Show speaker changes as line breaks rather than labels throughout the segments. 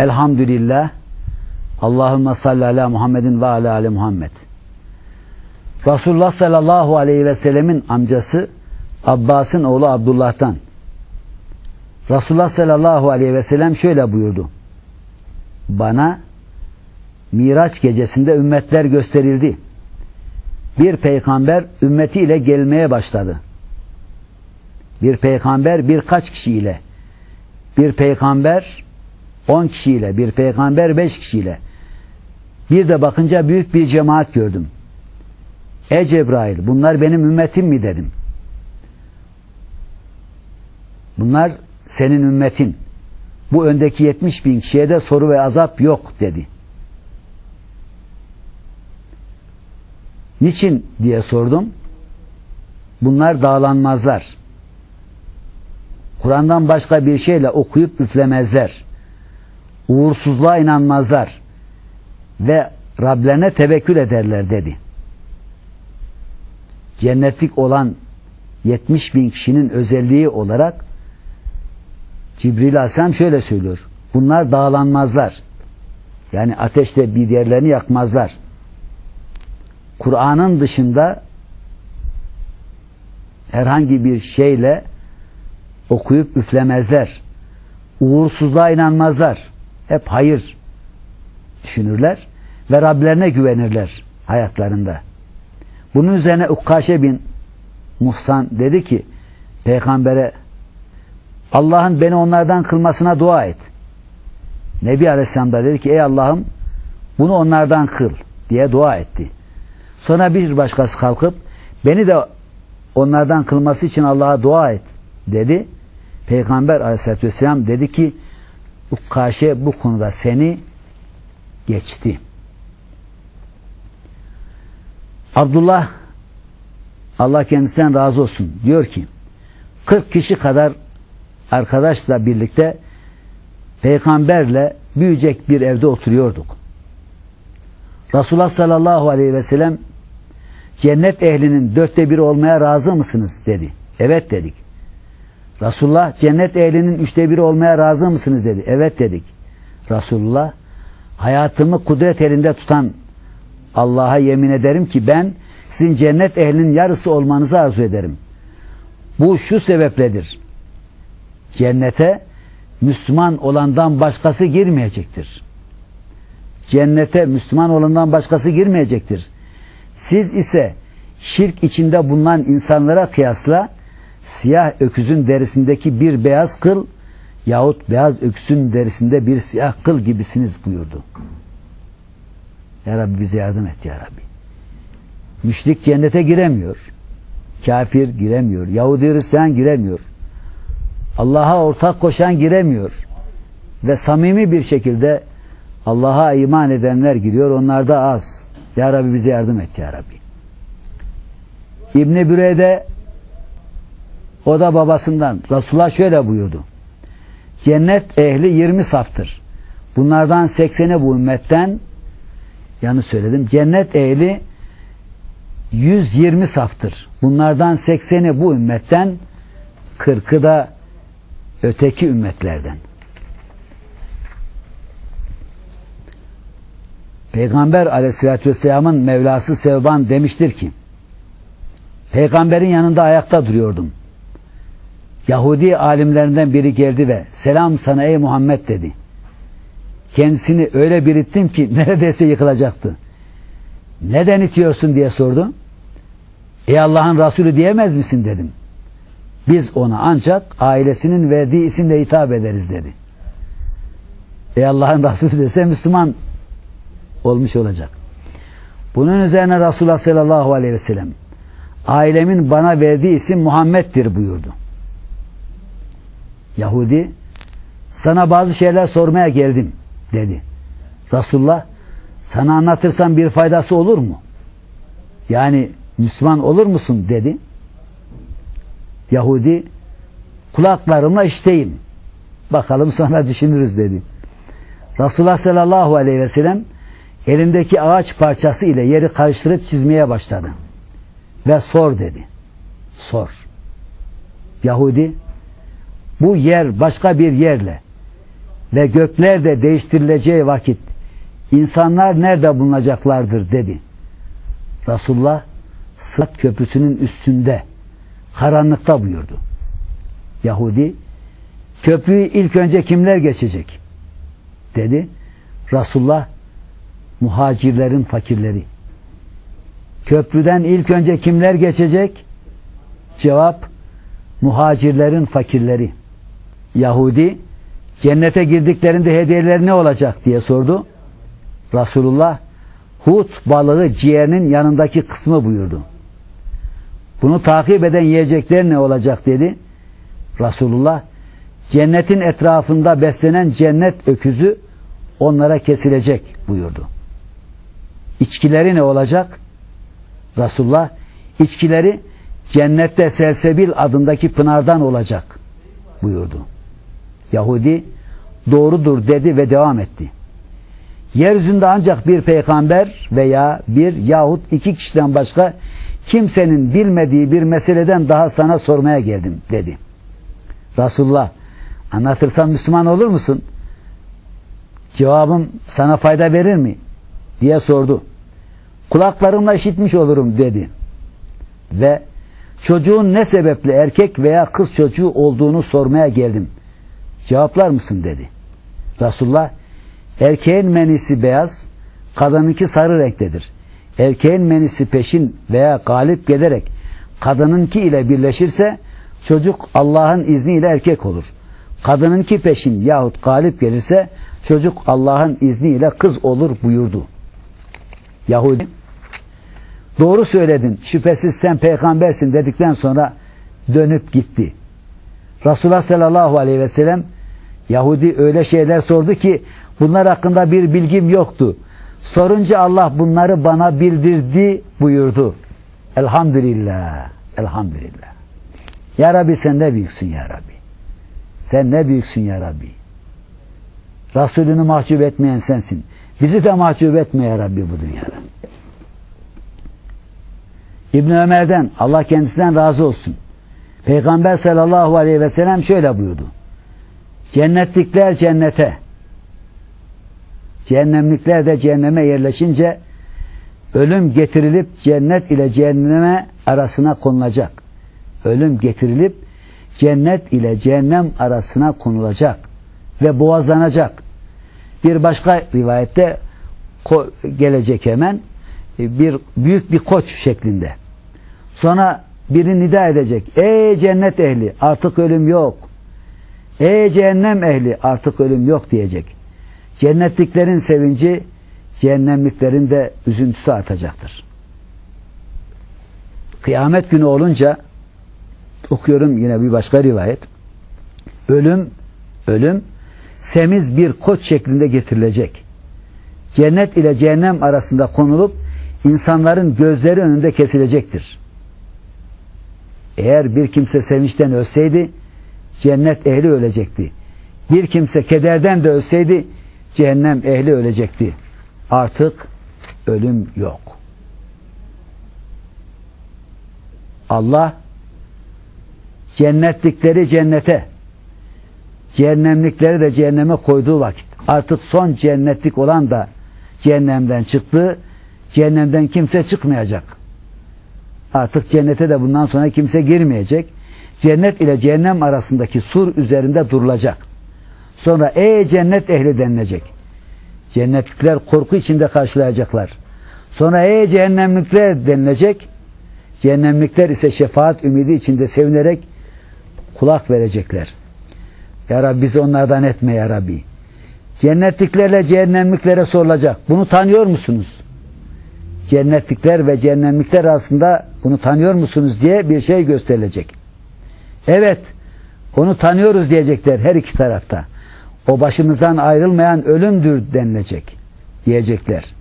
Elhamdülillah. Allahümme salli ala Muhammedin ve ala ali Muhammed. Resulullah sallallahu aleyhi ve sellemin amcası Abbas'ın oğlu Abdullah'tan. Resulullah sallallahu aleyhi ve sellem şöyle buyurdu. Bana Miraç gecesinde ümmetler gösterildi. Bir peygamber ümmetiyle gelmeye başladı. Bir peygamber birkaç kişiyle, bir peygamber on kişiyle, bir peygamber beş kişiyle. Bir de bakınca büyük bir cemaat gördüm. E Cebrail bunlar benim ümmetim mi dedim. Bunlar senin ümmetin. Bu öndeki 70 bin kişiye de soru ve azap yok dedi. Niçin diye sordum. Bunlar dağlanmazlar. Kur'an'dan başka bir şeyle okuyup üflemezler. Uğursuzluğa inanmazlar. Ve Rablerine tevekkül ederler dedi. Cennetlik olan 70 bin kişinin özelliği olarak Cibril Aleyhisselam şöyle söylüyor. Bunlar dağlanmazlar. Yani ateşte bir yerlerini yakmazlar. Kur'an'ın dışında herhangi bir şeyle okuyup üflemezler. Uğursuzluğa inanmazlar. Hep hayır düşünürler ve Rablerine güvenirler hayatlarında. Bunun üzerine Ukkaşe bin Muhsan dedi ki peygambere Allah'ın beni onlardan kılmasına dua et. Nebi Aleyhisselam da dedi ki ey Allah'ım bunu onlardan kıl diye dua etti. Sonra bir başkası kalkıp beni de onlardan kılması için Allah'a dua et dedi. Peygamber aleyhissalatü vesselam dedi ki Ukkaşe bu konuda seni geçti. Abdullah Allah kendisinden razı olsun diyor ki 40 kişi kadar arkadaşla birlikte peygamberle büyüyecek bir evde oturuyorduk. Resulullah sallallahu aleyhi ve sellem cennet ehlinin dörtte biri olmaya razı mısınız dedi. Evet dedik. Resulullah cennet ehlinin üçte biri olmaya razı mısınız dedi. Evet dedik. Resulullah hayatımı kudret elinde tutan Allah'a yemin ederim ki ben sizin cennet ehlinin yarısı olmanızı arzu ederim. Bu şu sebepledir. Cennete Müslüman olandan başkası girmeyecektir. Cennete Müslüman olandan başkası girmeyecektir. Siz ise şirk içinde bulunan insanlara kıyasla siyah öküzün derisindeki bir beyaz kıl yahut beyaz öküzün derisinde bir siyah kıl gibisiniz buyurdu. Ya Rabbi bize yardım et ya Rabbi. Müşrik cennete giremiyor. Kafir giremiyor. Yahudi Hristiyan giremiyor. Allah'a ortak koşan giremiyor. Ve samimi bir şekilde Allah'a iman edenler giriyor. Onlar da az. Ya Rabbi bize yardım et ya Rabbi. İbni Büreyde o da babasından Resulullah şöyle buyurdu. Cennet ehli 20 saftır. Bunlardan 80'i bu ümmetten yanı söyledim. Cennet ehli 120 saftır. Bunlardan 80'i bu ümmetten 40'ı da öteki ümmetlerden. Peygamber aleyhissalatü vesselamın Mevlası Sevban demiştir ki Peygamberin yanında ayakta duruyordum. Yahudi alimlerinden biri geldi ve selam sana ey Muhammed dedi. Kendisini öyle bir ittim ki neredeyse yıkılacaktı. Neden itiyorsun diye sordu. Ey Allah'ın Resulü diyemez misin dedim. Biz ona ancak ailesinin verdiği isimle hitap ederiz dedi. Ey Allah'ın Resulü dese Müslüman olmuş olacak. Bunun üzerine Resulullah sallallahu aleyhi ve sellem ailemin bana verdiği isim Muhammed'dir buyurdu. Yahudi sana bazı şeyler sormaya geldim dedi. Resulullah sana anlatırsam bir faydası olur mu? Yani Müslüman olur musun dedi. Yahudi kulaklarımla işteyim. Bakalım sonra düşünürüz dedi. Resulullah sallallahu aleyhi ve sellem elindeki ağaç parçası ile yeri karıştırıp çizmeye başladı. Ve sor dedi. Sor. Yahudi bu yer başka bir yerle ve gökler de değiştirileceği vakit insanlar nerede bulunacaklardır dedi. Resulullah Sırat Köprüsü'nün üstünde karanlıkta buyurdu. Yahudi köprüyü ilk önce kimler geçecek? Dedi. Resulullah muhacirlerin fakirleri. Köprüden ilk önce kimler geçecek? Cevap muhacirlerin fakirleri. Yahudi cennete girdiklerinde hediyeleri ne olacak diye sordu. Resulullah hut balığı ciğerinin yanındaki kısmı buyurdu. Bunu takip eden yiyecekler ne olacak dedi. Resulullah cennetin etrafında beslenen cennet öküzü onlara kesilecek buyurdu. İçkileri ne olacak? Resulullah içkileri cennette Selsebil adındaki pınardan olacak buyurdu. Yahudi doğrudur dedi ve devam etti. Yeryüzünde ancak bir peygamber veya bir yahut iki kişiden başka kimsenin bilmediği bir meseleden daha sana sormaya geldim dedi. Resulullah anlatırsam Müslüman olur musun? Cevabım sana fayda verir mi? diye sordu. Kulaklarımla işitmiş olurum dedi. Ve çocuğun ne sebeple erkek veya kız çocuğu olduğunu sormaya geldim. Cevaplar mısın dedi. Resulullah erkeğin menisi beyaz, kadınınki sarı renktedir. Erkeğin menisi peşin veya galip gelerek kadınınki ile birleşirse çocuk Allah'ın izniyle erkek olur. Kadınınki peşin yahut galip gelirse çocuk Allah'ın izniyle kız olur buyurdu. Yahudi doğru söyledin şüphesiz sen peygambersin dedikten sonra dönüp gitti. Resulullah sallallahu aleyhi ve sellem Yahudi öyle şeyler sordu ki bunlar hakkında bir bilgim yoktu. Sorunca Allah bunları bana bildirdi buyurdu. Elhamdülillah. Elhamdülillah. Ya Rabbi sen ne büyüksün ya Rabbi. Sen ne büyüksün ya Rabbi. Resulünü mahcup etmeyen sensin. Bizi de mahcup etme ya Rabbi bu dünyada. İbn Ömer'den Allah kendisinden razı olsun. Peygamber sallallahu aleyhi ve sellem şöyle buyurdu. Cennetlikler cennete, cehennemlikler de cehenneme yerleşince ölüm getirilip cennet ile cehenneme arasına konulacak. Ölüm getirilip cennet ile cehennem arasına konulacak ve boğazlanacak. Bir başka rivayette gelecek hemen bir büyük bir koç şeklinde. Sonra biri nida edecek. Ey cennet ehli artık ölüm yok. Ey cehennem ehli artık ölüm yok diyecek. Cennetliklerin sevinci cehennemliklerin de üzüntüsü artacaktır. Kıyamet günü olunca okuyorum yine bir başka rivayet. Ölüm ölüm semiz bir koç şeklinde getirilecek. Cennet ile cehennem arasında konulup insanların gözleri önünde kesilecektir. Eğer bir kimse sevinçten ölseydi cennet ehli ölecekti. Bir kimse kederden de ölseydi cehennem ehli ölecekti. Artık ölüm yok. Allah cennetlikleri cennete cehennemlikleri de cehenneme koyduğu vakit artık son cennetlik olan da cehennemden çıktı. Cehennemden kimse çıkmayacak. Artık cennete de bundan sonra kimse girmeyecek. Cennet ile cehennem arasındaki sur üzerinde durulacak. Sonra ey cennet ehli denilecek. Cennetlikler korku içinde karşılayacaklar. Sonra ey cehennemlikler denilecek. Cehennemlikler ise şefaat ümidi içinde sevinerek kulak verecekler. Ya Rabbi bizi onlardan etme ya Rabbi. Cennetliklerle cehennemliklere sorulacak. Bunu tanıyor musunuz? Cennetlikler ve cehennemlikler arasında bunu tanıyor musunuz diye bir şey gösterilecek. Evet, onu tanıyoruz diyecekler her iki tarafta. O başımızdan ayrılmayan ölümdür denilecek diyecekler.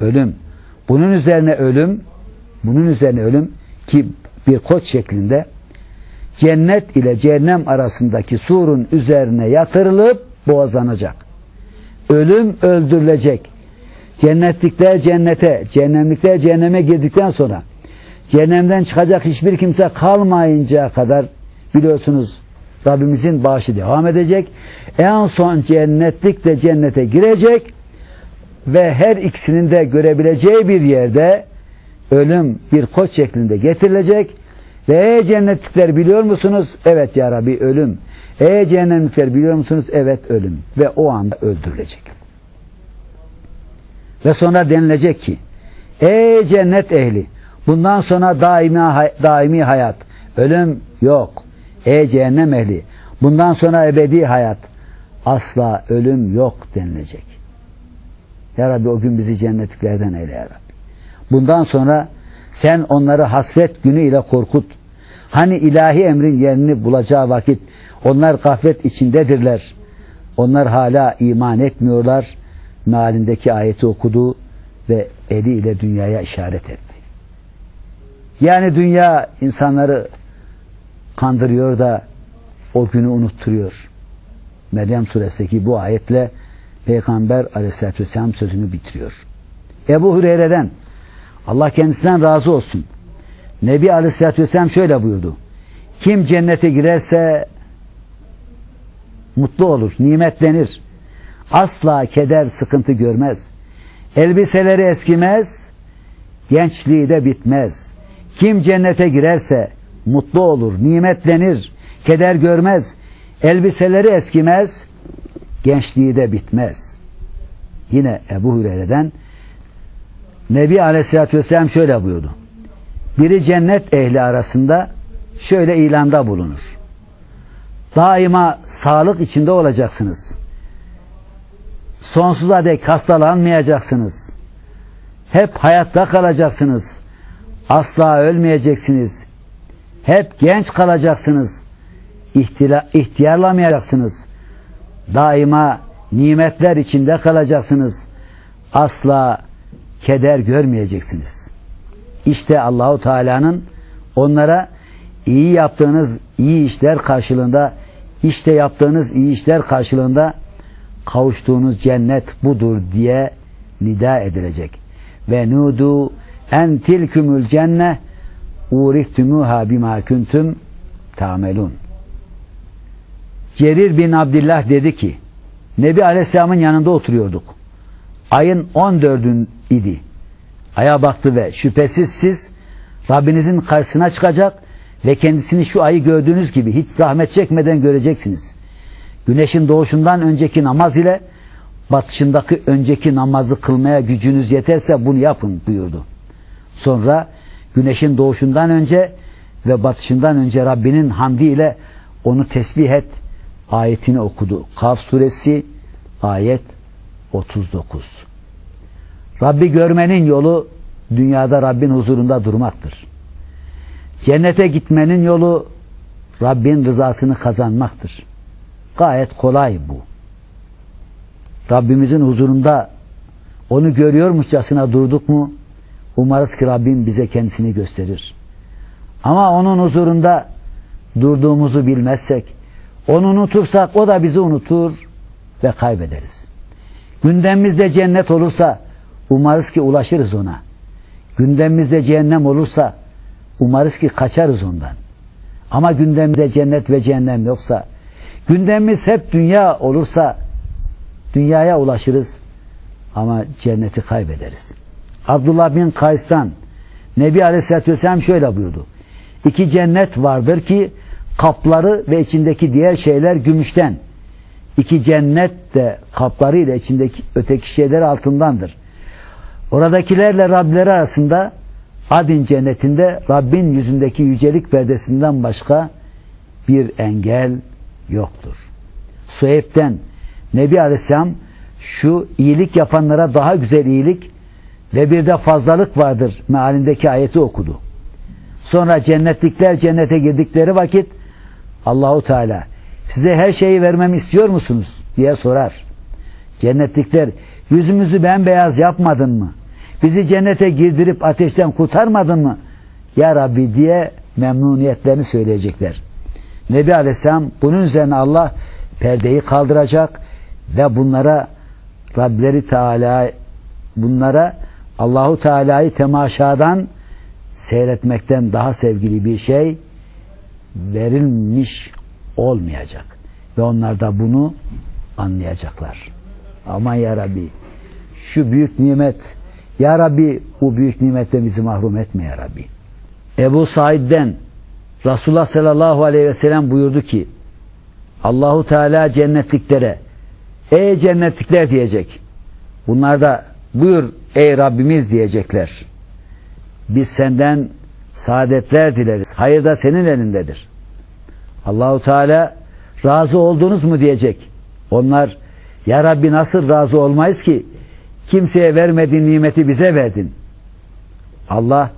Ölüm. Bunun üzerine ölüm, bunun üzerine ölüm ki bir koç şeklinde cennet ile cehennem arasındaki surun üzerine yatırılıp boğazlanacak. Ölüm öldürülecek. Cennetlikler cennete, cehennemlikler cehenneme girdikten sonra cehennemden çıkacak hiçbir kimse kalmayıncaya kadar biliyorsunuz Rabbimizin bağışı devam edecek. En son cennetlik de cennete girecek ve her ikisinin de görebileceği bir yerde ölüm bir koç şeklinde getirilecek ve ey cennetlikler biliyor musunuz? Evet ya Rabbi ölüm. Ey cehennemlikler biliyor musunuz? Evet ölüm. Ve o anda öldürülecek. Ve sonra denilecek ki ey cennet ehli bundan sonra daimi, daimi hayat ölüm yok. Ey cehennem ehli bundan sonra ebedi hayat asla ölüm yok denilecek. Ya Rabbi o gün bizi cennetliklerden eyle ya Rabbi. Bundan sonra sen onları hasret günü ile korkut. Hani ilahi emrin yerini bulacağı vakit onlar gaflet içindedirler. Onlar hala iman etmiyorlar. Mealindeki ayeti okudu ve eliyle dünyaya işaret etti. Yani dünya insanları kandırıyor da o günü unutturuyor. Meryem suresindeki bu ayetle Peygamber aleyhissalatü vesselam sözünü bitiriyor. Ebu Hureyre'den Allah kendisinden razı olsun. Nebi aleyhissalatü vesselam şöyle buyurdu. Kim cennete girerse mutlu olur, nimetlenir. Asla keder, sıkıntı görmez. Elbiseleri eskimez, gençliği de bitmez. Kim cennete girerse mutlu olur, nimetlenir, keder görmez. Elbiseleri eskimez, gençliği de bitmez. Yine Ebu Hureyre'den Nebi Aleyhisselatü Vesselam şöyle buyurdu. Biri cennet ehli arasında şöyle ilanda bulunur. Daima sağlık içinde olacaksınız. Sonsuza dek hastalanmayacaksınız. Hep hayatta kalacaksınız. Asla ölmeyeceksiniz. Hep genç kalacaksınız. İhtila, ihtiyarlamayacaksınız. Daima nimetler içinde kalacaksınız. Asla keder görmeyeceksiniz. İşte Allahu Teala'nın onlara iyi yaptığınız iyi işler karşılığında işte yaptığınız iyi işler karşılığında kavuştuğunuz cennet budur diye nida edilecek. Ve nudu en tilkümül cenne urihtumuha bima kuntum ta'melun. Cerir bin Abdullah dedi ki Nebi Aleyhisselam'ın yanında oturuyorduk. Ayın 14'ün idi. Aya baktı ve şüphesiz siz Rabbinizin karşısına çıkacak ve kendisini şu ayı gördüğünüz gibi hiç zahmet çekmeden göreceksiniz. Güneşin doğuşundan önceki namaz ile batışındaki önceki namazı kılmaya gücünüz yeterse bunu yapın buyurdu. Sonra güneşin doğuşundan önce ve batışından önce Rabbinin hamdi ile onu tesbih et ayetini okudu. Kaf suresi ayet 39. Rabbi görmenin yolu dünyada Rabbin huzurunda durmaktır. Cennete gitmenin yolu Rabbin rızasını kazanmaktır. Gayet kolay bu. Rabbimizin huzurunda onu görüyormuşçasına durduk mu umarız ki Rabbim bize kendisini gösterir. Ama onun huzurunda durduğumuzu bilmezsek, onu unutursak o da bizi unutur ve kaybederiz. Gündemimizde cennet olursa umarız ki ulaşırız ona. Gündemimizde cehennem olursa umarız ki kaçarız ondan. Ama gündemimizde cennet ve cehennem yoksa, gündemimiz hep dünya olursa dünyaya ulaşırız ama cenneti kaybederiz. Abdullah bin Kays'tan Nebi Aleyhisselatü Vesselam şöyle buyurdu. İki cennet vardır ki kapları ve içindeki diğer şeyler gümüşten. İki cennet de kapları ile içindeki öteki şeyler altındandır. Oradakilerle Rableri arasında Adin cennetinde Rabbin yüzündeki yücelik perdesinden başka bir engel yoktur. Suheyb'den Nebi Aleyhisselam şu iyilik yapanlara daha güzel iyilik ve bir de fazlalık vardır mealindeki ayeti okudu. Sonra cennetlikler cennete girdikleri vakit Allahu Teala size her şeyi vermemi istiyor musunuz diye sorar. Cennetlikler yüzümüzü bembeyaz yapmadın mı? Bizi cennete girdirip ateşten kurtarmadın mı? Ya Rabbi diye memnuniyetlerini söyleyecekler. Nebi Aleyhisselam bunun üzerine Allah perdeyi kaldıracak ve bunlara Rableri Teala bunlara Allahu Teala'yı temaşadan seyretmekten daha sevgili bir şey verilmiş olmayacak. Ve onlar da bunu anlayacaklar. Aman ya Rabbi şu büyük nimet ya Rabbi bu büyük nimetten bizi mahrum etme ya Rabbi. Ebu Said'den Resulullah sallallahu aleyhi ve sellem buyurdu ki Allahu Teala cennetliklere ey cennetlikler diyecek. Bunlar da buyur ey Rabbimiz diyecekler. Biz senden saadetler dileriz. Hayır da senin elindedir. Allahu Teala razı oldunuz mu diyecek. Onlar ya Rabbi nasıl razı olmayız ki kimseye vermediğin nimeti bize verdin. Allah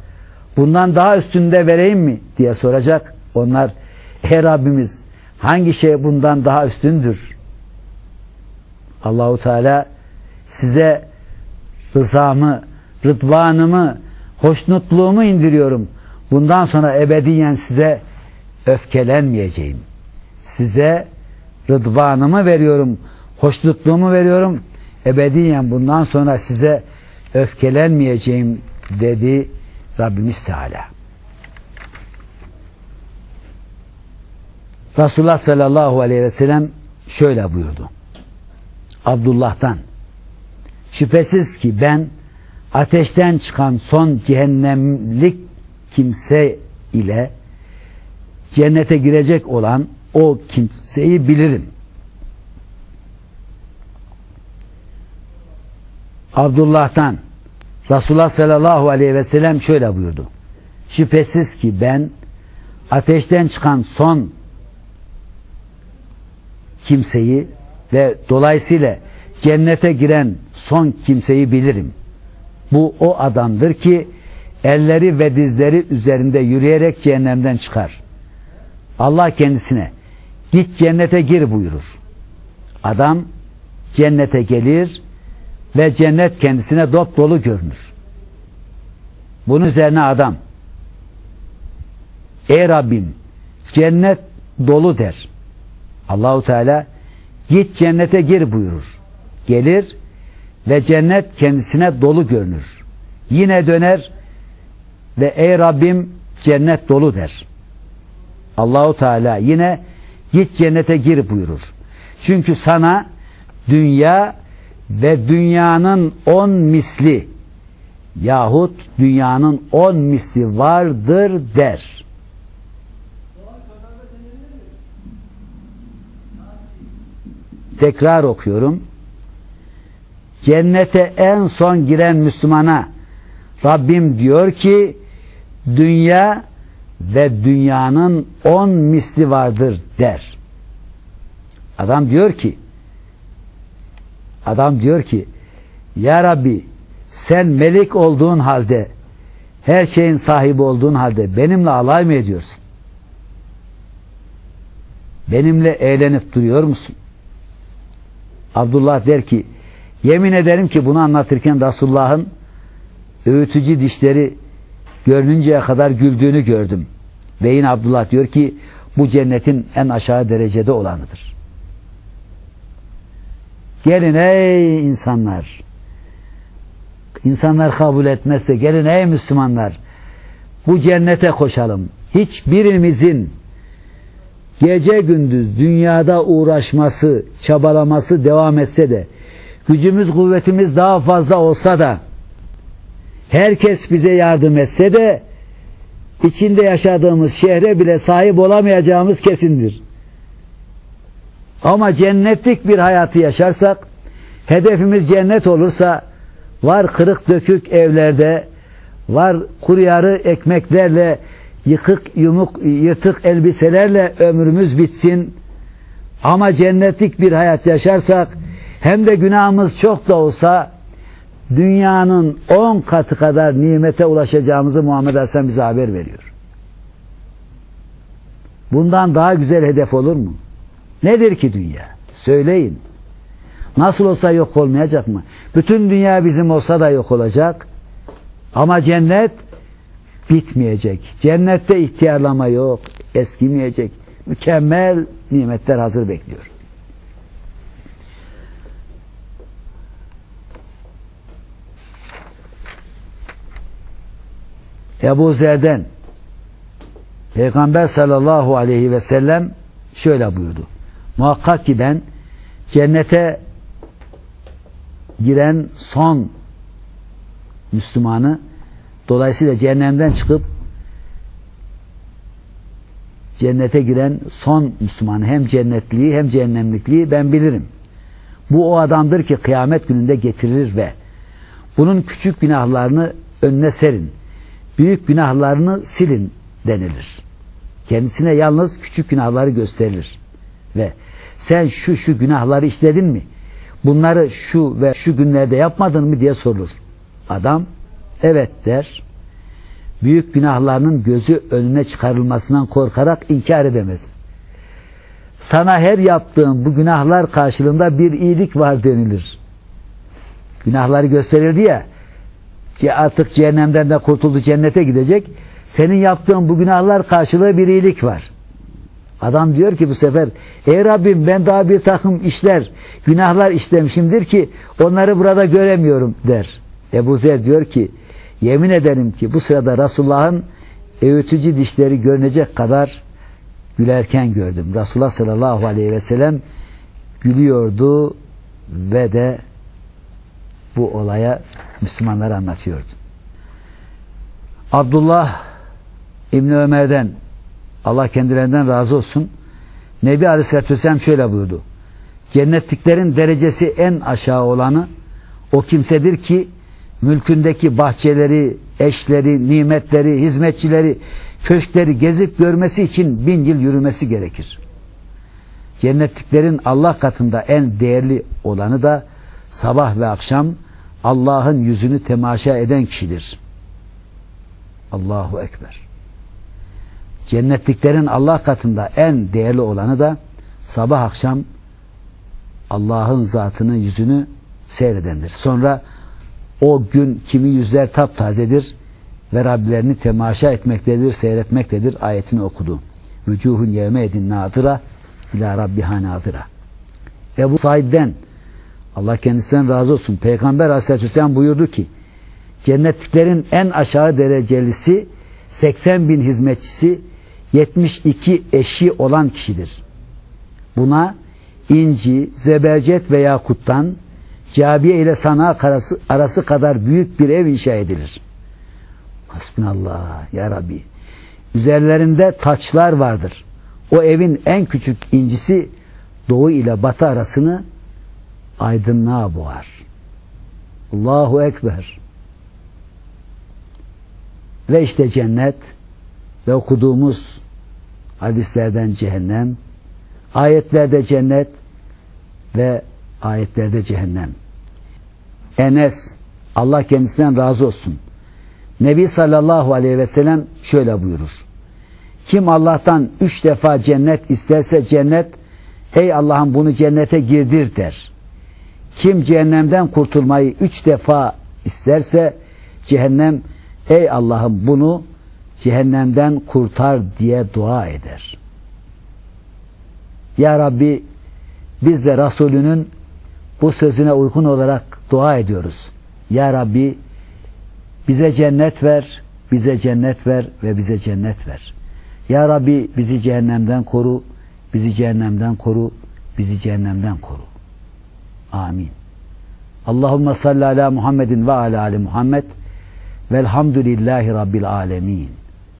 bundan daha üstünde vereyim mi diye soracak. Onlar ey Rabbimiz hangi şey bundan daha üstündür? Allahu Teala size rızamı, rıdvanımı, hoşnutluğumu indiriyorum. Bundan sonra ebediyen size öfkelenmeyeceğim. Size rıdvanımı veriyorum, hoşnutluğumu veriyorum. Ebediyen bundan sonra size öfkelenmeyeceğim dedi Rabbimiz Teala. Resulullah sallallahu aleyhi ve sellem şöyle buyurdu. Abdullah'tan şüphesiz ki ben ateşten çıkan son cehennemlik kimse ile cennete girecek olan o kimseyi bilirim. Abdullah'tan Resulullah sallallahu aleyhi ve sellem şöyle buyurdu. Şüphesiz ki ben ateşten çıkan son kimseyi ve dolayısıyla cennete giren son kimseyi bilirim. Bu o adamdır ki elleri ve dizleri üzerinde yürüyerek cehennemden çıkar. Allah kendisine git cennete gir buyurur. Adam cennete gelir ve cennet kendisine dop dolu görünür. Bunun üzerine adam Ey Rabbim cennet dolu der. Allahu Teala git cennete gir buyurur. Gelir ve cennet kendisine dolu görünür. Yine döner ve ey Rabbim cennet dolu der. Allahu Teala yine git cennete gir buyurur. Çünkü sana dünya ve dünyanın on misli yahut dünyanın on misli vardır der. Tekrar okuyorum. Cennete en son giren Müslümana Rabbim diyor ki dünya ve dünyanın on misli vardır der. Adam diyor ki adam diyor ki Ya Rabbi sen melik olduğun halde her şeyin sahibi olduğun halde benimle alay mı ediyorsun? Benimle eğlenip duruyor musun? Abdullah der ki yemin ederim ki bunu anlatırken Resulullah'ın öğütücü dişleri görününceye kadar güldüğünü gördüm. Ve Abdullah diyor ki bu cennetin en aşağı derecede olanıdır. Gelin ey insanlar. İnsanlar kabul etmezse gelin ey Müslümanlar. Bu cennete koşalım. Hiçbirimizin gece gündüz dünyada uğraşması, çabalaması devam etse de gücümüz kuvvetimiz daha fazla olsa da herkes bize yardım etse de içinde yaşadığımız şehre bile sahip olamayacağımız kesindir. Ama cennetlik bir hayatı yaşarsak, hedefimiz cennet olursa, var kırık dökük evlerde, var kuru yarı ekmeklerle, yıkık yumuk yırtık elbiselerle ömrümüz bitsin. Ama cennetlik bir hayat yaşarsak, hem de günahımız çok da olsa, dünyanın on katı kadar nimete ulaşacağımızı Muhammed Aleyhisselam bize haber veriyor. Bundan daha güzel hedef olur mu? Nedir ki dünya? Söyleyin. Nasıl olsa yok olmayacak mı? Bütün dünya bizim olsa da yok olacak. Ama cennet bitmeyecek. Cennette ihtiyarlama yok. Eskimeyecek. Mükemmel nimetler hazır bekliyor. Ebu Zer'den Peygamber sallallahu aleyhi ve sellem şöyle buyurdu. Muhakkak ki ben cennete giren son Müslümanı dolayısıyla cehennemden çıkıp cennete giren son Müslümanı hem cennetliği hem cehennemlikliği ben bilirim. Bu o adamdır ki kıyamet gününde getirilir ve bunun küçük günahlarını önüne serin. Büyük günahlarını silin denilir. Kendisine yalnız küçük günahları gösterilir. Ve sen şu şu günahları işledin mi? Bunları şu ve şu günlerde yapmadın mı diye sorulur. Adam evet der. Büyük günahlarının gözü önüne çıkarılmasından korkarak inkar edemez. Sana her yaptığın bu günahlar karşılığında bir iyilik var denilir. Günahları gösterildi ya artık cehennemden de kurtuldu cennete gidecek. Senin yaptığın bu günahlar karşılığı bir iyilik var. Adam diyor ki bu sefer ey Rabbim ben daha bir takım işler, günahlar işlemişimdir ki onları burada göremiyorum der. Ebu Zer diyor ki yemin ederim ki bu sırada Resulullah'ın öğütücü dişleri görünecek kadar gülerken gördüm. Resulullah sallallahu aleyhi ve sellem gülüyordu ve de bu olaya Müslümanlara anlatıyordu. Abdullah İbni Ömer'den Allah kendilerinden razı olsun. Nebi Aleyhisselatü Vesselam şöyle buyurdu. Cennetliklerin derecesi en aşağı olanı o kimsedir ki mülkündeki bahçeleri, eşleri, nimetleri, hizmetçileri, köşkleri gezip görmesi için bin yıl yürümesi gerekir. Cennetliklerin Allah katında en değerli olanı da sabah ve akşam Allah'ın yüzünü temaşa eden kişidir. Allahu Ekber. Cennetliklerin Allah katında en değerli olanı da sabah akşam Allah'ın zatını yüzünü seyredendir. Sonra o gün kimi yüzler taptazedir ve Rablerini temaşa etmektedir, seyretmektedir ayetini okudu. Vücuhun yevme edin nadıra ila rabbiha nadıra. Ebu Said'den Allah kendisinden razı olsun. Peygamber Aleyhisselatü Vesselam buyurdu ki cennetliklerin en aşağı derecelisi 80 bin hizmetçisi 72 eşi olan kişidir. Buna inci, zebercet veya kuttan Cabiye ile sana arası, arası kadar büyük bir ev inşa edilir. Hasbunallah ya Rabbi. Üzerlerinde taçlar vardır. O evin en küçük incisi doğu ile batı arasını aydınlığa boğar. Allahu Ekber. Ve işte cennet ve okuduğumuz hadislerden cehennem, ayetlerde cennet ve ayetlerde cehennem. Enes Allah kendisinden razı olsun. Nebi sallallahu aleyhi ve sellem şöyle buyurur. Kim Allah'tan üç defa cennet isterse cennet ey Allah'ım bunu cennete girdir der. Kim cehennemden kurtulmayı üç defa isterse cehennem ey Allah'ım bunu cehennemden kurtar diye dua eder. Ya Rabbi biz de Resulünün bu sözüne uygun olarak dua ediyoruz. Ya Rabbi bize cennet ver, bize cennet ver ve bize cennet ver. Ya Rabbi bizi cehennemden koru, bizi cehennemden koru, bizi cehennemden koru. Amin. Allahumme salli ala Muhammedin ve ala ali Muhammed velhamdülillahi rabbil alemin.